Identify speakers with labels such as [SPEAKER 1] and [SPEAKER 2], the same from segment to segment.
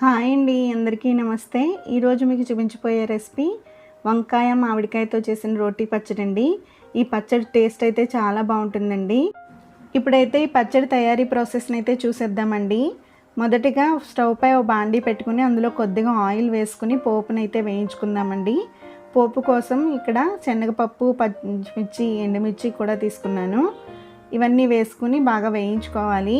[SPEAKER 1] Hi అండి అందరికీ నమస్తే. ఈరోజు మీకు చూపించిపోయే రెసిపీ వంకాయ మామిడికాయతో చేసిన రోటీ పచ్చడి అండి. ఈ పచ్చడి టేస్ట్ అయితే చాలా బాగుంటుందండి. ఇప్పుడైతే ఈ పచ్చడి తయారీ ప్రాసెస్ని అయితే చూసేద్దామండి. మొదటిగా స్టవ్ పై ఒక బాండీ పెట్టుకుని అందులో కొద్దిగా ఆయిల్ వేసుకుని పోపుని అయితే వేయించుకుందామండి. పోపు కోసం ఇక్కడ శనగపప్పు పచ్చిమిర్చి ఎండుమిర్చి కూడా తీసుకున్నాను. ఇవన్నీ వేసుకుని బాగా వేయించుకోవాలి.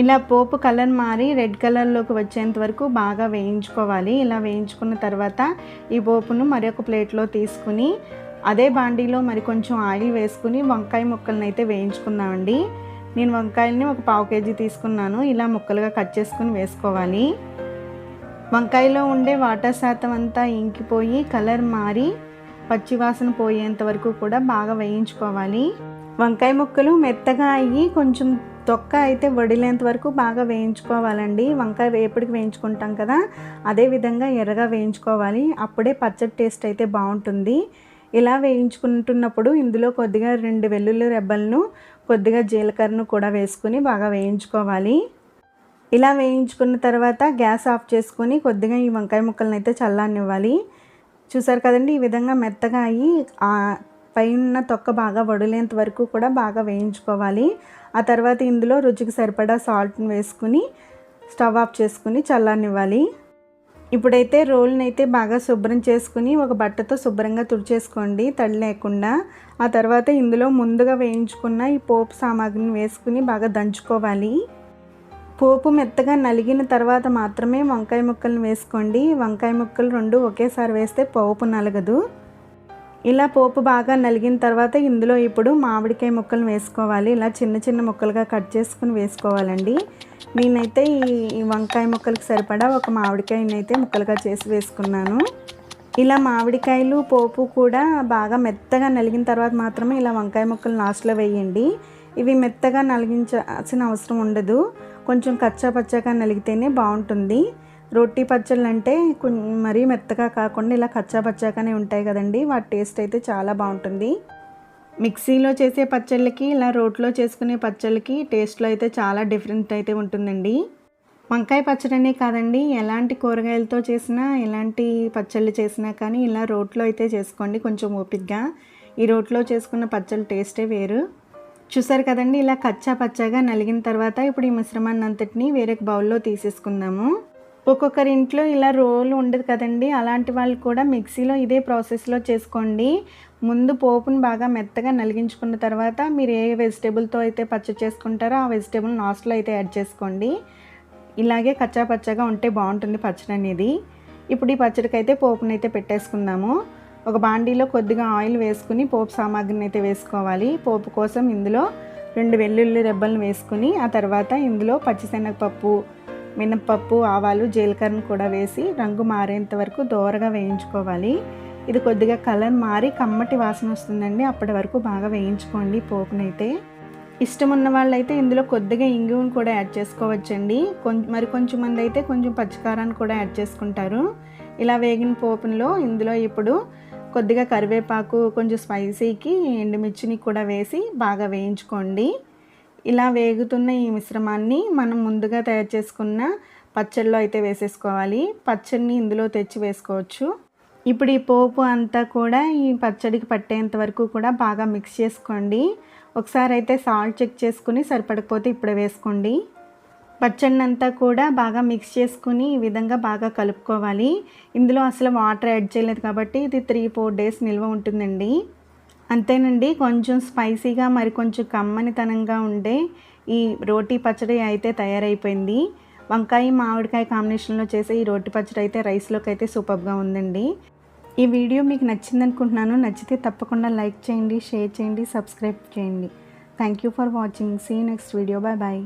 [SPEAKER 1] ఇలా పోపు కలర్ మారి రెడ్ కలర్లోకి వచ్చేంత వరకు బాగా వేయించుకోవాలి. ఇలా వేయించుకున్న తర్వాత ఈ పోపును మరొక ప్లేట్లో తీసుకుని అదే బాండీలో మరి కొంచెం ఆయిల్ వేసుకుని వంకాయ ముక్కలను అయితే వేయించుకున్నామండి నేను వంకాయలని ఒక పావు కేజీ తీసుకున్నాను. ఇలా ముక్కలుగా కట్ చేసుకుని వేసుకోవాలి. వంకాయలో ఉండే వాటర్ శాతం అంతా ఇంకిపోయి కలర్ మారి పచ్చివాసన పోయేంత వరకు కూడా బాగా వేయించుకోవాలి. వంకాయ ముక్కలు మెత్తగా అయ్యి కొంచెం తొక్క అయితే వడిలేంత వరకు బాగా వేయించుకోవాలండి. వంకాయ వేపుడికి వేయించుకుంటాం కదా అదే విధంగా ఎర్రగా వేయించుకోవాలి. అప్పుడే పచ్చడి టేస్ట్ అయితే బాగుంటుంది. ఇలా వేయించుకుంటున్నప్పుడు ఇందులో కొద్దిగా రెండు వెల్లుల్లి రెబ్బలను కొద్దిగా జీలకర్రను కూడా వేసుకుని బాగా వేయించుకోవాలి. ఇలా వేయించుకున్న తర్వాత గ్యాస్ ఆఫ్ చేసుకొని కొద్దిగా ఈ వంకాయ ముక్కలను అయితే చల్లానివ్వాలి చూసారు కదండి ఈ విధంగా మెత్తగా అయ్యి పైన తొక్క బాగా వడలేంత వరకు కూడా బాగా వేయించుకోవాలి. ఆ తర్వాత ఇందులో రుచికి సరిపడా సాల్ట్ని వేసుకుని స్టవ్ ఆఫ్ చేసుకుని చల్లనివ్వాలి ఇప్పుడైతే రోల్ని అయితే బాగా శుభ్రం చేసుకుని ఒక బట్టతో శుభ్రంగా తుడిచేసుకోండి తడి లేకుండా. ఆ తర్వాత ఇందులో ముందుగా వేయించుకున్న ఈ పోపు సామాగ్రిని వేసుకుని బాగా దంచుకోవాలి. పోపు మెత్తగా నలిగిన తర్వాత మాత్రమే వంకాయ ముక్కలను వేసుకోండి. వంకాయ ముక్కలు రెండు ఒకేసారి వేస్తే పోపు నలగదు. ఇలా పోపు బాగా నలిగిన తర్వాత ఇందులో ఇప్పుడు మామిడికాయ ముక్కలు వేసుకోవాలి. ఇలా చిన్న చిన్న ముక్కలుగా కట్ చేసుకుని వేసుకోవాలండి. నేనైతే ఈ వంకాయ ముక్కలకు సరిపడా ఒక మామిడికాయని అయితే ముక్కలుగా చేసి వేసుకున్నాను. ఇలా మామిడికాయలు పోపు కూడా బాగా మెత్తగా నలిగిన తర్వాత మాత్రమే ఇలా వంకాయ ముక్కలు లాస్ట్లో వేయండి. ఇవి మెత్తగా నలిగించాల్సిన అవసరం ఉండదు. కొంచెం కచ్చా పచ్చగా నలిగితేనే బాగుంటుంది. రొట్టి పచ్చళ్ళు అంటే మరీ మెత్తగా కాకుండా ఇలా కచ్చా పచ్చాగానే ఉంటాయి కదండి. వాటి టేస్ట్ అయితే చాలా బాగుంటుంది. మిక్సీలో చేసే పచ్చళ్ళకి ఇలా రోట్లో చేసుకునే పచ్చళ్ళకి టేస్ట్లో అయితే చాలా డిఫరెంట్ అయితే ఉంటుందండి. వంకాయ పచ్చడనే కాదండి ఎలాంటి కూరగాయలతో చేసినా ఎలాంటి పచ్చళ్ళు చేసినా కానీ ఇలా రోట్లో అయితే చేసుకోండి కొంచెం ఓపిక్గా ఈ రోట్లో చేసుకున్న పచ్చళ్ళ టేస్టే వేరు. చూసారు కదండి ఇలా కచ్చా పచ్చాగా నలిగిన తర్వాత ఇప్పుడు ఈ మిశ్రమాన్ని అంతటిని వేరే బౌల్లో తీసేసుకుందాము. ఒక్కొక్కరి ఇంట్లో ఇలా రోలు ఉండదు కదండి. అలాంటి వాళ్ళు కూడా మిక్సీలో ఇదే ప్రాసెస్లో చేసుకోండి. ముందు పోపును బాగా మెత్తగా నలిగించుకున్న తర్వాత మీరు ఏ వెజిటేబుల్తో అయితే పచ్చడి చేసుకుంటారో ఆ వెజిటేబుల్ లాస్ట్లో అయితే యాడ్ చేసుకోండి. ఇలాగే కచ్చా పచ్చగా ఉంటే బాగుంటుంది పచ్చడి అనేది. ఇప్పుడు ఈ పచ్చడికి అయితే పోపును అయితే పెట్టేసుకుందాము. ఒక బాండీలో కొద్దిగా ఆయిల్ వేసుకుని పోపు సామాగ్రిని అయితే వేసుకోవాలి. పోపు కోసం ఇందులో రెండు వెల్లుల్లి రెబ్బలను వేసుకుని ఆ తర్వాత ఇందులో పచ్చిశనగపప్పు మినప్పప్పు ఆవాలు జీలకర్రను కూడా వేసి రంగు మారేంత వరకు దోరగా వేయించుకోవాలి. ఇది కొద్దిగా కలర్ మారి కమ్మటి వాసన వస్తుందండి. అప్పటి వరకు బాగా వేయించుకోండి పోపునైతే. ఇష్టం ఉన్న వాళ్ళైతే ఇందులో కొద్దిగా ఇంగువను కూడా యాడ్ చేసుకోవచ్చండి. కొంచెం మరి కొంచెం మంది అయితే కొంచెం పచ్చికారాన్ని కూడా యాడ్ చేసుకుంటారు. ఇలా వేగిన పోపులో ఇందులో ఇప్పుడు కొద్దిగా కరివేపాకు కొంచెం స్పైసీకి ఎండుమిర్చిని కూడా వేసి బాగా వేయించుకోండి. ఇలా వేగుతున్న ఈ మిశ్రమాన్ని మనం ముందుగా తయారు చేసుకున్న పచ్చడిలో అయితే వేసేసుకోవాలి. పచ్చడిని ఇందులో తెచ్చి వేసుకోవచ్చు. ఇప్పుడు ఈ పోపు అంతా కూడా ఈ పచ్చడికి పట్టేంత వరకు కూడా బాగా మిక్స్ చేసుకోండి. ఒకసారి అయితే సాల్ట్ చెక్ చేసుకుని సరిపడకపోతే ఇప్పుడే వేసుకోండి. పచ్చడిని అంతా కూడా బాగా మిక్స్ చేసుకుని ఈ విధంగా బాగా కలుపుకోవాలి. ఇందులో అసలు వాటర్ యాడ్ చేయలేదు కాబట్టి ఇది త్రీ ఫోర్ డేస్ నిల్వ ఉంటుందండి. అంతేనండి కొంచెం స్పైసీగా మరి కొంచెం కమ్మనితనంగా ఉండే ఈ రోటీ పచ్చడి అయితే తయారైపోయింది. వంకాయ మామిడికాయ కాంబినేషన్లో చేసే ఈ రోటి పచ్చడి అయితే రైస్లోకి అయితే సూపర్గా ఉందండి. ఈ వీడియో మీకు నచ్చింది అనుకుంటున్నాను నచ్చితే తప్పకుండా లైక్ చేయండి షేర్ చేయండి సబ్స్క్రైబ్ చేయండి. Thank you for watching. See next video bye bye